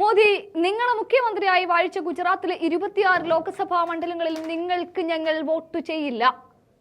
മോദി നിങ്ങളെ മുഖ്യമന്ത്രിയായി വാഴിച്ച ഗുജറാത്തിലെ ഇരുപത്തിയാറ് ലോക്സഭാ മണ്ഡലങ്ങളിൽ നിങ്ങൾക്ക് ഞങ്ങൾ വോട്ട് ചെയ്യില്ല.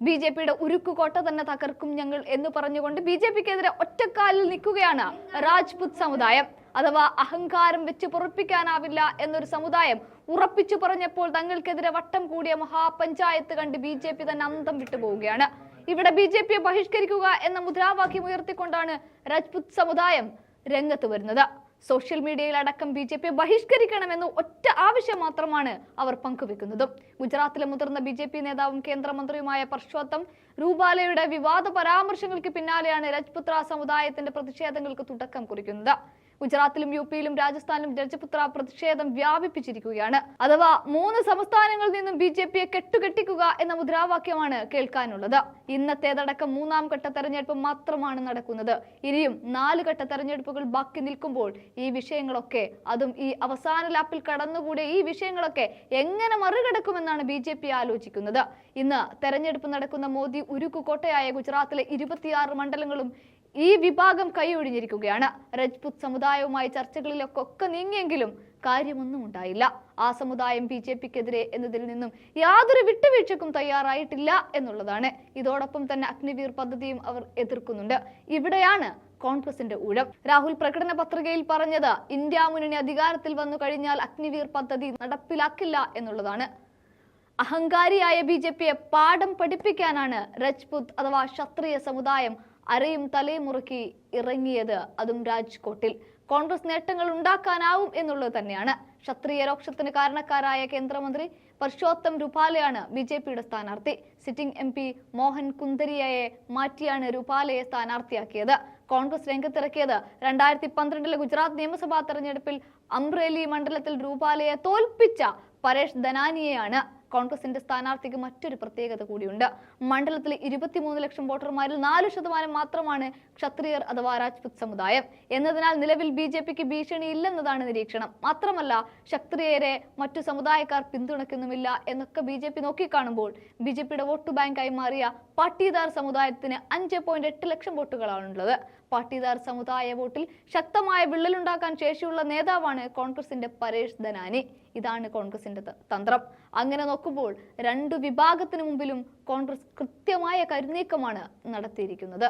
ബി ജെ പിയുടെ ഉരുക്കുകോട്ട തന്നെ തകർക്കും ഞങ്ങൾ എന്ന് പറഞ്ഞുകൊണ്ട് ബി ജെ പിക്കെതിരെ ഒറ്റക്കാലിൽ നിൽക്കുകയാണ് രാജ്പുത് സമുദായം. അഥവാ അഹങ്കാരം വെച്ച് പൊറപ്പിക്കാനാവില്ല എന്നൊരു സമുദായം ഉറപ്പിച്ചു പറഞ്ഞപ്പോൾ തങ്ങൾക്കെതിരെ വട്ടം കൂടിയ മഹാപഞ്ചായത്ത് കണ്ട് ബി ജെ പി തന്നെ അന്തം വിട്ടുപോവുകയാണ് ഇവിടെ ബി ജെ പിയെ ബഹിഷ്കരിക്കുക എന്ന മുദ്രാവാക്യം ഉയർത്തിക്കൊണ്ടാണ് രാജ്പുത് സമുദായം രംഗത്ത് വരുന്നത്. സോഷ്യൽ മീഡിയയിൽ അടക്കം ബി ജെ പിയെ ബഹിഷ്കരിക്കണമെന്ന ഒറ്റ ആവശ്യം മാത്രമാണ് അവർ പങ്കുവെക്കുന്നത്. ഗുജറാത്തിലെ മുതിർന്ന ബി ജെ പി നേതാവും കേന്ദ്രമന്ത്രിയുമായ പർഷോത്തം രൂപാലയുടെ വിവാദ പരാമർശങ്ങൾക്ക് പിന്നാലെയാണ് രജ്പുത്ര സമുദായത്തിന്റെ പ്രതിഷേധങ്ങൾക്ക് തുടക്കം കുറിക്കുന്നത്. ഗുജറാത്തിലും യു പിയിലും രാജസ്ഥാനിലും രജപുത്ര പ്രതിഷേധം വ്യാപിപ്പിച്ചിരിക്കുകയാണ്. അഥവാ മൂന്ന് സംസ്ഥാനങ്ങളിൽ നിന്നും ബി ജെ പിയെ കെട്ടുകെട്ടിക്കുക എന്ന മുദ്രാവാക്യമാണ് കേൾക്കാനുള്ളത്. ഇന്നത്തേതടക്കം മൂന്നാം ഘട്ട തെരഞ്ഞെടുപ്പ് മാത്രമാണ് നടക്കുന്നത്. ഇനിയും നാല് ഘട്ട തെരഞ്ഞെടുപ്പുകൾ ബാക്കി നിൽക്കുമ്പോൾ ഈ വിഷയങ്ങളൊക്കെ അതും ഈ അവസാന ലാപ്പിൽ കടന്നുകൂടിയ ഈ വിഷയങ്ങളൊക്കെ എങ്ങനെ മറികടക്കുമെന്നാണ് ബി ജെ പി ആലോചിക്കുന്നത്. ഇന്ന് തെരഞ്ഞെടുപ്പ് നടക്കുന്ന മോദി ഉരുക്കുകോട്ടയായ ഗുജറാത്തിലെ ഇരുപത്തിയാറ് മണ്ഡലങ്ങളും ഈ വിഭാഗം കൈയൊഴിഞ്ഞിരിക്കുകയാണ് രജ്പുത് സമുദായവുമായി ചർച്ചകളിലൊക്കെ നീങ്ങിയെങ്കിലും കാര്യമൊന്നും ഉണ്ടായില്ല. ആ സമുദായം ബി ജെ പിക്കെതിരെ എന്നതിൽ നിന്നും യാതൊരു വിട്ടുവീഴ്ചക്കും തയ്യാറായിട്ടില്ല എന്നുള്ളതാണ്. ഇതോടൊപ്പം തന്നെ അഗ്നിവീർ പദ്ധതിയും അവർ എതിർക്കുന്നുണ്ട്. ഇവിടെയാണ് കോൺഗ്രസിന്റെ ഊഴം. രാഹുൽ പ്രകടന പത്രികയിൽ പറഞ്ഞത് ഇന്ത്യ മുന്നണി അധികാരത്തിൽ വന്നു കഴിഞ്ഞാൽ അഗ്നിവീർ പദ്ധതി നടപ്പിലാക്കില്ല എന്നുള്ളതാണ്. അഹങ്കാരിയായ ബി ജെ പിയെ പാഠം പഠിപ്പിക്കാനാണ് രജ്പുത് അഥവാ ക്ഷത്രിയ സമുദായം അരയും തലയും മുറുക്കി ഇറങ്ങിയത് അതും രാജ്കോട്ടിൽ. കോൺഗ്രസ് നേട്ടങ്ങൾ ഉണ്ടാക്കാനാവും എന്നുള്ളത് തന്നെയാണ്. ക്ഷത്രിയ രോക്ഷത്തിന് കാരണക്കാരായ കേന്ദ്രമന്ത്രി പർഷോത്തം രൂപാലയാണ് ബി ജെ പിയുടെ സ്ഥാനാർത്ഥി. സിറ്റിംഗ് എം പി മോഹൻ കുന്ദരിയയെ മാറ്റിയാണ് രൂപാലയെ സ്ഥാനാർത്ഥിയാക്കിയത്. കോൺഗ്രസ് രംഗത്തിറക്കിയത് രണ്ടായിരത്തി പന്ത്രണ്ടിലെ ഗുജറാത്ത് നിയമസഭാ തെരഞ്ഞെടുപ്പിൽ അംബ്രേലി മണ്ഡലത്തിൽ രൂപാലയെ തോൽപ്പിച്ച പരേഷ് ധനാനിയെയാണ്. കോൺഗ്രസിന്റെ സ്ഥാനാർത്ഥിക്ക് മറ്റൊരു പ്രത്യേകത കൂടിയുണ്ട്. മണ്ഡലത്തിലെ ഇരുപത്തിമൂന്ന് ലക്ഷം വോട്ടർമാരിൽ നാല് ശതമാനം മാത്രമാണ് ക്ഷത്രിയർ അഥവാ രാജ്പുത് സമുദായം. എന്നതിനാൽ നിലവിൽ ബി ജെ പിക്ക് ഭീഷണിയില്ലെന്നതാണ് നിരീക്ഷണം. മാത്രമല്ല ക്ഷത്രിയരെ മറ്റു സമുദായക്കാർ പിന്തുണയ്ക്കുന്നുമില്ല എന്നൊക്കെ ബി ജെ പി നോക്കിക്കാണുമ്പോൾ ബി ജെ പിയുടെ വോട്ട് ബാങ്കായി മാറിയ പാട്ടീദാർ സമുദായത്തിന് അഞ്ച് പോയിന്റ് എട്ട് ലക്ഷം വോട്ടുകളാണുള്ളത്. പാട്ടീദാർ സമുദായ വോട്ടിൽ ശക്തമായ വിള്ളലുണ്ടാക്കാൻ ശേഷിയുള്ള നേതാവാണ് കോൺഗ്രസിന്റെ പരേഷ് ധനാനി. ഇതാണ് കോൺഗ്രസിന്റെ തന്ത്രം. അങ്ങനെ നോക്കുമ്പോൾ രണ്ടു വിഭാഗത്തിനു മുമ്പിലും കോൺഗ്രസ് കൃത്യമായ കരുനീക്കമാണ് നടത്തിയിരിക്കുന്നത്.